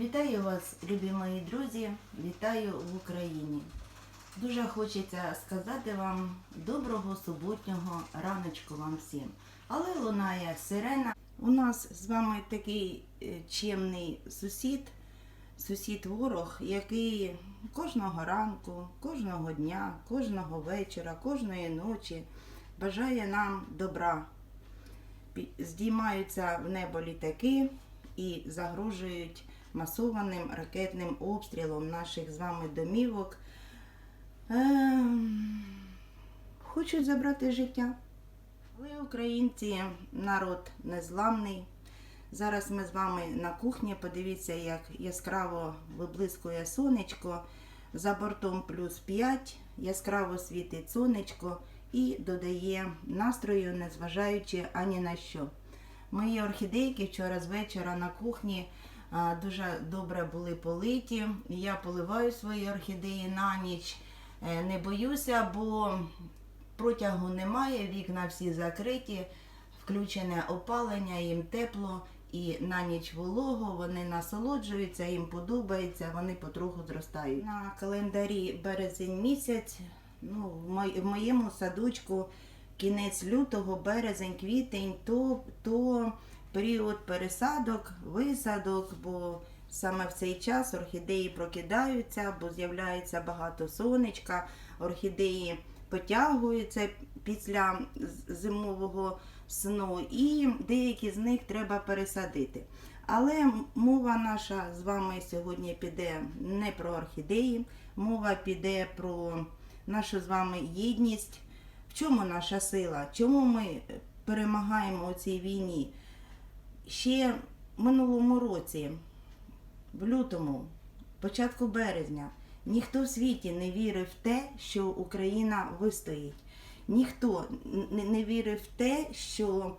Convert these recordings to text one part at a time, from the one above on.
Вітаю вас, любі мої друзі, вітаю в Україні. Дуже хочеться сказати вам доброго суботнього раночку вам всім. Але лунає сирена. У нас з вами такий е, чемний сусід, сусід ворог, який кожного ранку, кожного дня, кожного вечора, кожної ночі бажає нам добра. Здіймаються в небо літаки і загрожують масованим ракетним обстрілом наших з вами домівок. Ем, Хочуть забрати життя. Але українці народ незламний. Зараз ми з вами на кухні. Подивіться, як яскраво виблискує сонечко. За бортом плюс 5, яскраво світить сонечко і додає настрою, незважаючи ані на що. Мої орхідейки вчора з вечора на кухні дуже добре були политі. Я поливаю свої орхідеї на ніч. Е, Не боюся, бо протягу немає, вікна всі закриті, включене опалення, їм тепло і на ніч волого, вони насолоджуються, їм подобається, вони потроху зростають. На календарі березень місяць, ну, в моєму садочку кінець лютого, березень, квітень, то, то період пересадок, висадок, бо саме в цей час орхідеї прокидаються, бо з'являється багато сонечка, орхідеї потягуються після зимового сну, і деякі з них треба пересадити. Але мова наша з вами сьогодні піде не про орхідеї, мова піде про нашу з вами єдність. В чому наша сила? Чому ми перемагаємо у цій війні? Ще минулому році, в лютому, початку березня, ніхто в світі не вірив в те, що Україна вистоїть. Ніхто не вірив в те, що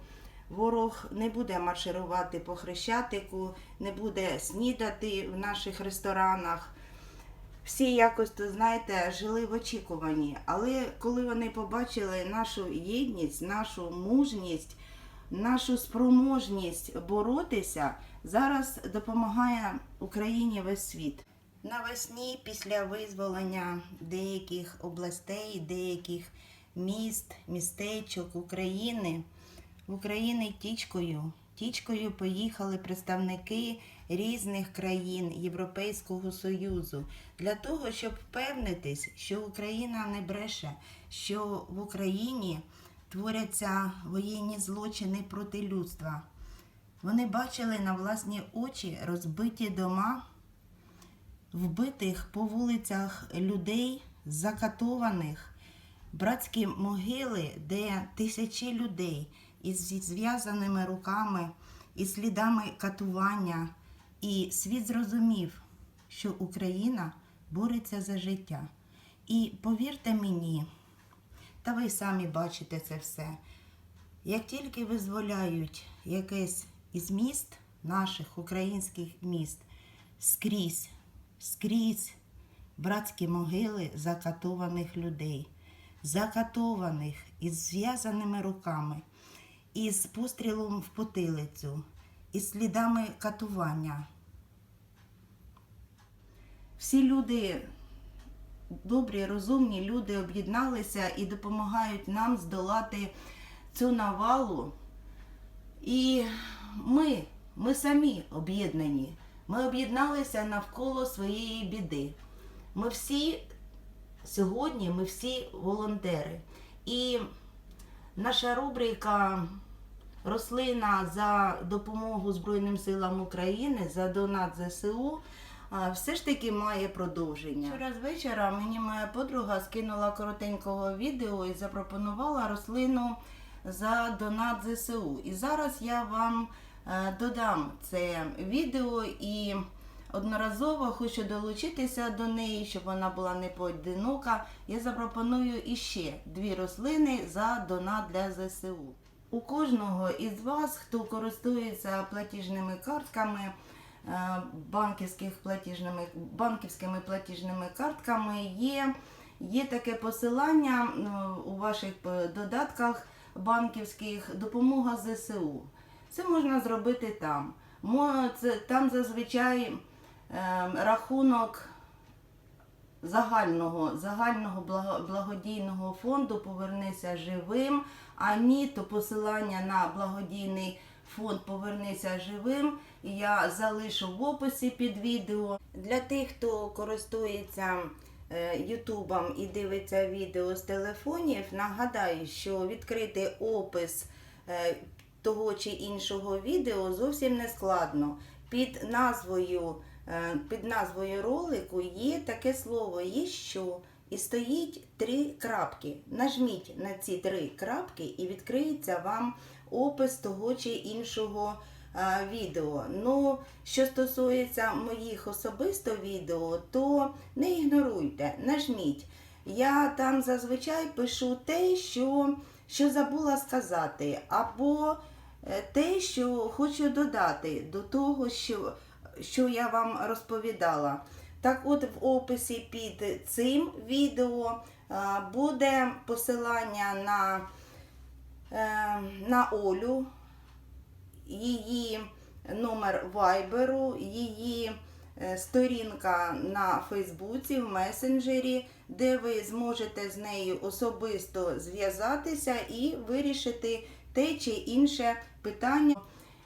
ворог не буде марширувати по Хрещатику, не буде снідати в наших ресторанах. Всі якось, то знаєте, жили в очікуванні. Але коли вони побачили нашу єдність, нашу мужність, нашу спроможність боротися, зараз допомагає Україні весь світ. Навесні, після визволення деяких областей, деяких міст, містечок України, в Україні тічкою. Тічкою поїхали представники різних країн Європейського Союзу для того, щоб впевнитись, що Україна не бреше, що в Україні творяться воєнні злочини проти людства. Вони бачили на власні очі розбиті дома, вбитих по вулицях людей, закатованих, братські могили, де тисячі людей із зв'язаними руками, із слідами катування. І світ зрозумів, що Україна бореться за життя. І повірте мені, та ви самі бачите це все. Як тільки визволяють якесь із міст, наших українських міст, скрізь, скрізь братські могили закатованих людей, закатованих із зв'язаними руками, із пострілом в потилицю, із слідами катування. Всі люди добрі, розумні люди об'єдналися і допомагають нам здолати цю навалу. І ми, ми самі об'єднані. Ми об'єдналися навколо своєї біди. Ми всі сьогодні, ми всі волонтери. І наша рубрика Рослина за допомогу Збройним силам України за донат ЗСУ все ж таки має продовження. Вчора вечора мені моя подруга скинула коротенького відео і запропонувала рослину за донат ЗСУ. І зараз я вам е, додам це відео і одноразово хочу долучитися до неї, щоб вона була не поодинока. Я запропоную іще дві рослини за донат для ЗСУ. У кожного із вас, хто користується платіжними картками, банківських платіжними, банківськими платіжними картками, є, є таке посилання е, у ваших е, додатках банківських допомога ЗСУ. Це можна зробити там. Там зазвичай ем, рахунок загального, загального благодійного фонду Повернися живим. А ні, то посилання на благодійний фонд Повернися живим. Я залишу в описі під відео. Для тих, хто користується е, Ютубом і дивиться відео з телефонів, нагадаю, що відкрити опис е, того чи іншого відео зовсім не складно. Під назвою, е, під назвою ролику є таке слово є що. І стоїть три крапки. Нажміть на ці три крапки і відкриється вам опис того чи іншого е, відео. Ну, що стосується моїх особисто відео, то не ігноруйте, нажміть. Я там зазвичай пишу те, що, що забула сказати, або е, те, що хочу додати до того, що, що я вам розповідала. Так от в описі під цим відео е, буде посилання на, на Олю, її номер вайберу, її е, сторінка на Фейсбуці, в месенджері, де ви зможете з нею особисто зв'язатися і вирішити те чи інше питання,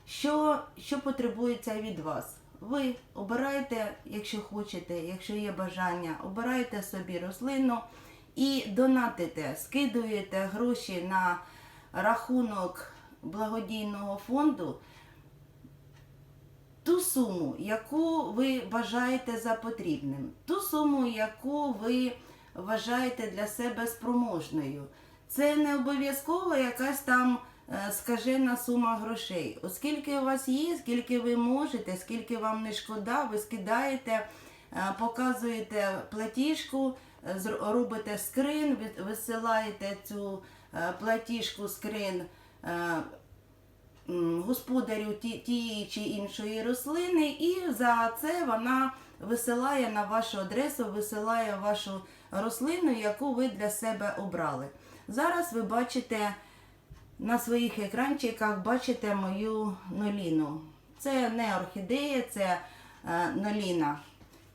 що, що потребується від вас. Ви обираєте, якщо хочете, якщо є бажання, обираєте собі рослину і донатите, скидуєте гроші на рахунок благодійного фонду ту суму, яку ви вважаєте за потрібним, ту суму, яку ви вважаєте для себе спроможною. Це не обов'язково якась там е, скажена сума грошей. Оскільки у вас є, скільки ви можете, скільки вам не шкода, ви скидаєте, е, показуєте платіжку, е, робите скрин, висилаєте цю платіжку скрин е, господарю тієї чи іншої рослини, і за це вона висилає на вашу адресу, висилає вашу рослину, яку ви для себе обрали. Зараз ви бачите на своїх екранчиках бачите мою ноліну. Це не орхідея, це е, ноліна.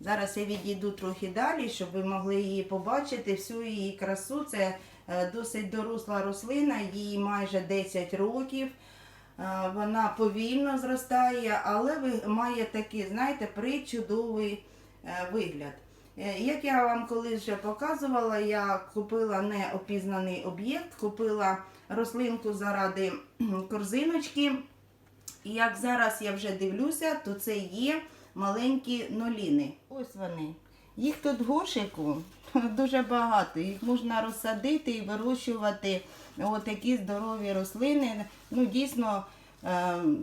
Зараз я відійду трохи далі, щоб ви могли її побачити, всю її красу. Це е, досить доросла рослина, їй майже 10 років. Е, Вона повільно зростає, але має такий, знаєте, причудовий е, вигляд. Е, Як я вам колись вже показувала, я купила неопізнаний об'єкт, купила рослинку заради корзиночки. І як зараз я вже дивлюся, то це є маленькі ноліни. Ось вони. Їх тут в горшику дуже багато. Їх можна розсадити і вирощувати отакі здорові рослини. Ну, дійсно, ем,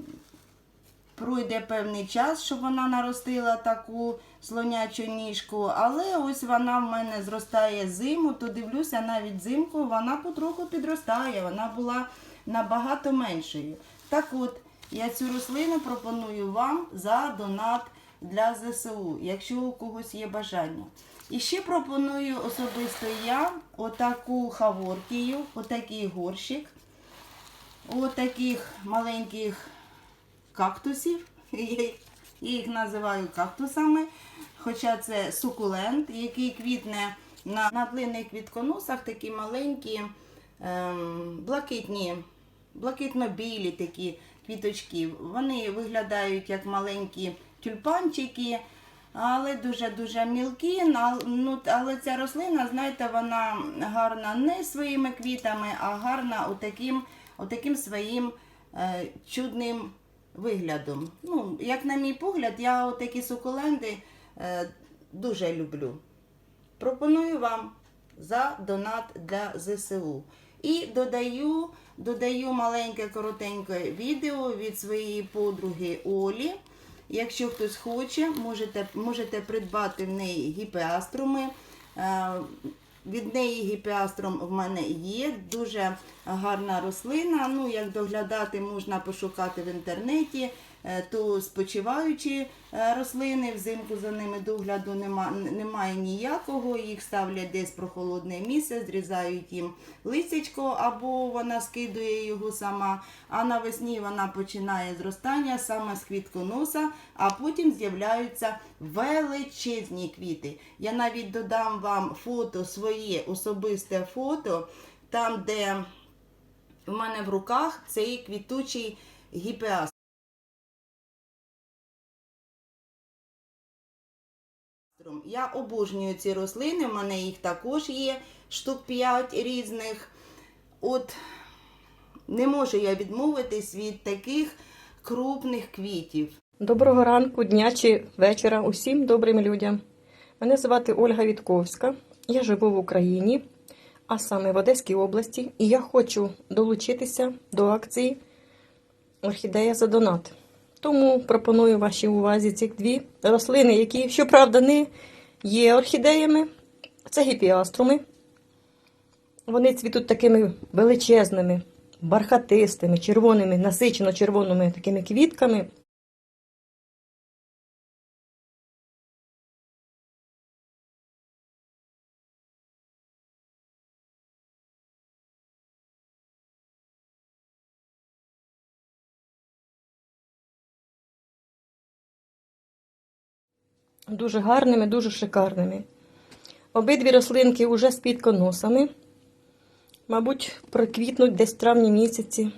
пройде певний час, щоб вона наростила таку слонячу ніжку, але ось вона в мене зростає зиму, то дивлюся, навіть взимку вона потроху підростає, вона була набагато меншою. Так от, я цю рослину пропоную вам за донат для ЗСУ, якщо у когось є бажання. І ще пропоную особисто я отаку хаворкію, отакий горщик, отаких маленьких кактусів. Я їх називаю кактусами, хоча це сукулент, який квітне на, на длинних квітконосах, такі маленькі, ем, блакитні, блакитно-білі такі квіточки. Вони виглядають як маленькі тюльпанчики, але дуже-дуже мілкі. Ну, але ця рослина, знаєте, вона гарна не своїми квітами, а гарна отаким, отаким своїм е, чудним виглядом. Ну, як на мій погляд, я такі сукуленди е, дуже люблю. Пропоную вам за донат для ЗСУ. І додаю, додаю маленьке коротеньке відео від своєї подруги Олі. Якщо хтось хоче, можете, можете придбати в неї гіпеаструми. Е, Від неї гіпеастром в мене є. Дуже гарна рослина. Ну, як доглядати, можна пошукати в інтернеті. Е, то спочиваючі е, рослини, взимку за ними догляду нема, немає ніякого. Їх ставлять десь в прохолодне місце, зрізають їм листячко, або вона скидує його сама. А навесні вона починає зростання саме з квітконоса, а потім з'являються величезні квіти. Я навіть додам вам фото, своє особисте фото, там, де в мене в руках цей квітучий гіпеас. Я обожнюю ці рослини, в мене їх також є штук 5 різних. От не можу я відмовитись від таких крупних квітів. Доброго ранку, дня чи вечора усім добрим людям. Мене звати Ольга Вітковська. Я живу в Україні, а саме в Одеській області, і я хочу долучитися до акції Орхідея за донат. Тому пропоную вашій увазі ці дві рослини, які, щоправда, не є орхідеями. Це гіпіаструми. Вони цвітуть такими величезними, бархатистими, червоними, насичено червоними такими квітками. Дуже гарними, дуже шикарними. Обидві рослинки вже з підконосами. Мабуть, проквітнуть десь в травні місяці.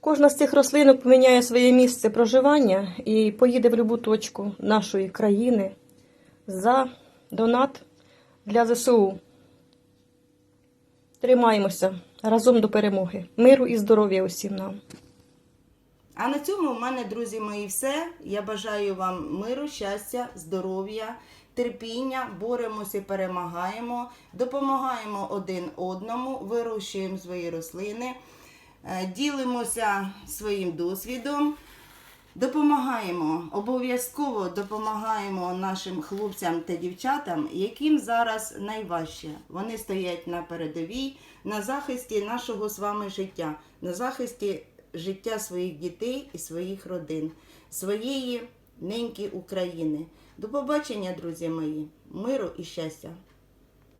Кожна з цих рослинок поміняє своє місце проживання і поїде в любу точку нашої країни за донат для ЗСУ. Тримаємося разом до перемоги. Миру і здоров'я усім нам. А на цьому в мене, друзі мої, все. Я бажаю вам миру, щастя, здоров'я, терпіння, боремося і перемагаємо, допомагаємо один одному, вирощуємо свої рослини, е, ділимося своїм досвідом. Допомагаємо, обов'язково допомагаємо нашим хлопцям та дівчатам, яким зараз найважче. Вони стоять на передовій, на захисті нашого з вами життя, на захисті життя своїх дітей і своїх родин, своєї неньки України. До побачення, друзі мої, миру і щастя!